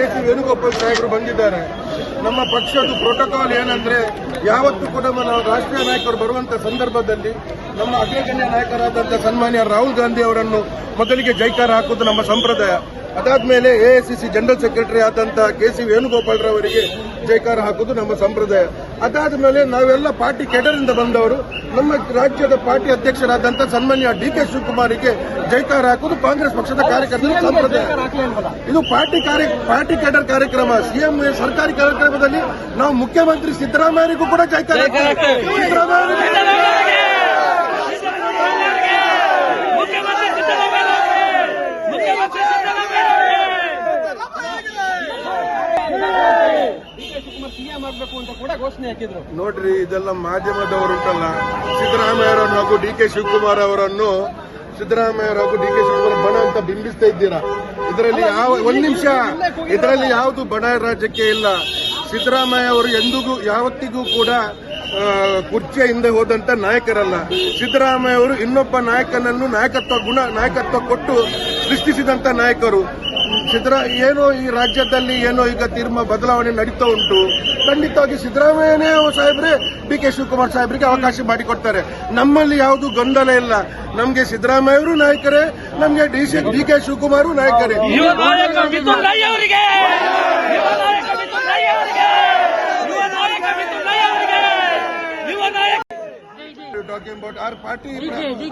K C Venugopal ಸಾಹೇಬರು ಬಂದಿದ್ದಾರೆ. ನಮ್ಮ ಪಕ್ಷದ ಪ್ರೋಟೋಕಾಲ್ ಏನಂದ್ರೆ ಯಾವತ್ತೂ ಕೂಡ ನಾವು ರಾಷ್ಟ್ರೀಯ ನಾಯಕರು ಬರುವಂತ ಸಂದರ್ಭದಲ್ಲಿ ನಮ್ಮ ಅಗ್ರಗಣ್ಯ ನಾಯಕರಾದಂತಹ ಸನ್ಮಾನ್ಯ ರಾಹುಲ್ ಗಾಂಧಿ ಅವರನ್ನು ಮೊದಲಿಗೆ ಜೈಕಾರ ಹಾಕುವುದು ನಮ್ಮ ಸಂಪ್ರದಾಯ. ಅದಾದ್ಮೇಲೆ ಸಿ ಜನರಲ್ ಸೆಕ್ರೆಟರಿ ಆದಂತಹ ಕೆ ಸಿ ವೇಣುಗೋಪಾಲ್ ರವರಿಗೆ ಜೈಕಾರ ಹಾಕುವುದು ನಮ್ಮ ಸಂಪ್ರದಾಯ. ಅದಾದ್ಮೇಲೆ ನಾವೆಲ್ಲ ಪಾರ್ಟಿ ಕೆಡರಿಂದ ಬಂದವರು ನಮ್ಮ ರಾಜ್ಯದ ಪಾರ್ಟಿ ಅಧ್ಯಕ್ಷರಾದಂತಹ ಸನ್ಮಾನ್ಯ ಡಿ ಕೆ ಶಿವಕುಮಾರಿಗೆ ಜೈಕಾರ ಹಾಕುವುದು ಕಾಂಗ್ರೆಸ್ ಪಕ್ಷದ ಕಾರ್ಯಕರ್ತರ ಸಂಪ್ರದಾಯ. ಇದು ಪಾರ್ಟಿ ಕಾರ್ಯ ಪಾರ್ಟಿ ಕೆಡರ್ ಕಾರ್ಯಕ್ರಮ. ಸಿಎಂ ಸರ್ಕಾರಿ ಕಾರ್ಯಕ್ರಮದಲ್ಲಿ ನಾವು ಮುಖ್ಯಮಂತ್ರಿ ಸಿದ್ದರಾಮಯ್ಯರಿಗೂ ಕೂಡ ಜೈಕಾರ ಹಾಕ್ತೇವೆ. ಸಿದ್ದರಾಮಯ್ಯರಿಗೆ ಮುಖ್ಯಮಂತ್ರಿ ಸಿದ್ದರಾಮಯ್ಯ ಮುಖ್ಯಮಂತ್ರಿ ಸಿದ್ದರಾಮಯ್ಯ ಆಗಬೇಕು ಅಂತ ಕೂಡ ಘೋಷಣೆ ಹಾಕಿದ್ರು. ನೋಡ್ರಿ ಇದೆಲ್ಲ ಮಾಧ್ಯಮದವರು ಉಂಟಲ್ಲ. ಸಿದ್ದರಾಮಯ್ಯ ಅವರನ್ನು ಹಾಗೂ ಡಿ ಕೆ ಶಿವಕುಮಾರ್ ಅವರನ್ನು ಸಿದ್ದರಾಮಯ್ಯ ಹಾಗೂ ಡಿ ಕೆ ಶಿವಕುಮಾರ್ ಬಣ ಅಂತ ಬಿಂಬಿಸ್ತಾ ಇದ್ದೀರಾ? ಇದರಲ್ಲಿ ಯಾವ ಒಂದ್ ನಿಮಿಷ. ಇದರಲ್ಲಿ ಯಾವುದು ಬಡ ರಾಜ್ಯಕ್ಕೆ ಇಲ್ಲ. ಸಿದ್ದರಾಮಯ್ಯ ಅವರು ಎಂದಿಗೂ ಯಾವತ್ತಿಗೂ ಕೂಡ ಕುರ್ಚಿಯ ಹಿಂದೆ ಹೋದಂತ ನಾಯಕರಲ್ಲ. ಸಿದ್ದರಾಮಯ್ಯ ಅವರು ಇನ್ನೊಬ್ಬ ನಾಯಕನನ್ನು ನಾಯಕತ್ವ ಗುಣ ನಾಯಕತ್ವ ಕೊಟ್ಟು ಸೃಷ್ಟಿಸಿದಂತ ನಾಯಕರು. ಸಿದ್ದರಾ ಏನೋ ಈ ರಾಜ್ಯದಲ್ಲಿ ಏನೋ ಈಗ ತೀರ್ಮ ಬದಲಾವಣೆ ನಡೀತಾ ಉಂಟು ಖಂಡಿತವಾಗಿ ಸಿದ್ದರಾಮಯ್ಯನೇ ಸಾಹೇಬ್ರೆ ಡಿ ಕೆ ಶಿವಕುಮಾರ್ ಸಾಹೇಬ್ರಿಗೆ ಅವಕಾಶ ಮಾಡಿಕೊಡ್ತಾರೆ. ನಮ್ಮಲ್ಲಿ ಯಾವುದು ಗೊಂದಲ ಇಲ್ಲ. ನಮ್ಗೆ ಸಿದ್ದರಾಮಯ್ಯ ಅವರು ನಾಯಕರೇ ನಮ್ಗೆ D C D K Shivakumar ನಾಯಕರೇ. ಯುವ ನಾಯಕ ಮಿಥುನ್ ಪಾರ್ಟಿ ಆರ್ ಯುವ ನಾಯಕ ಮಿಥುನ್ ಸಿ ಅವರಿಗೆ! ಯುವ ನಾಯಕ ಮಿಥುನ್ ರೈ ಯುವ ನಾಯಕ you're talking about our party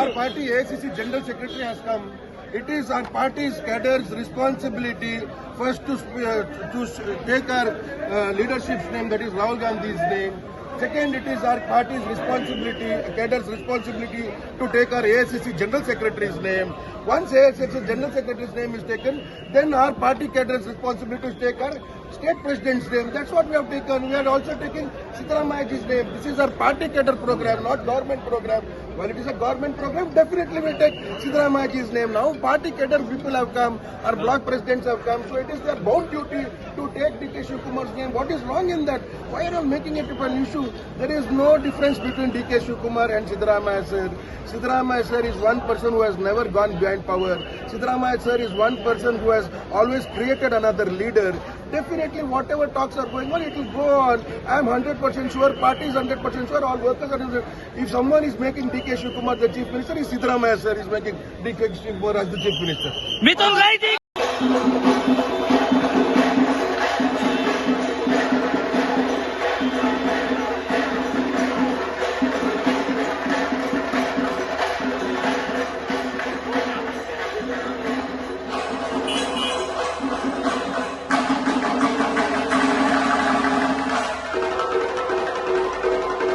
our party ACC general secretary has come. It is our party's cadres responsibility first to uh, to take our uh, leadership's name that is Rahul Gandhi's name. Second it is our party's responsibility cadres responsibility to take our ACC general secretary's name. Once ACC general secretary's name is taken then our party cadres responsibility to take our state president's name. That's what we have taken. We are also taking Siddharamayaji's name. This is our party cadre program not government program. When it is a government program definitely we'll take Siddharamayaji's name now. Party cadre people have come our block presidents have come. So it is their bound duty to take DK Shivkumar's name. What is wrong in that? Why are you making it an issue? There is no difference between DK Shivkumar and Siddaramaya sir. Siddaramaya sir is one person who has never gone behind power. Siddaramaya sir is one person who has always created another leader Definitely, whatever talks are going on, it will go on. I am 100% sure, party is 100% sure, all workers are. If someone is making D.K. Shivakumar the chief minister, is Sidramaya sir is making D.K. Shivakumar as the chief minister. Mithun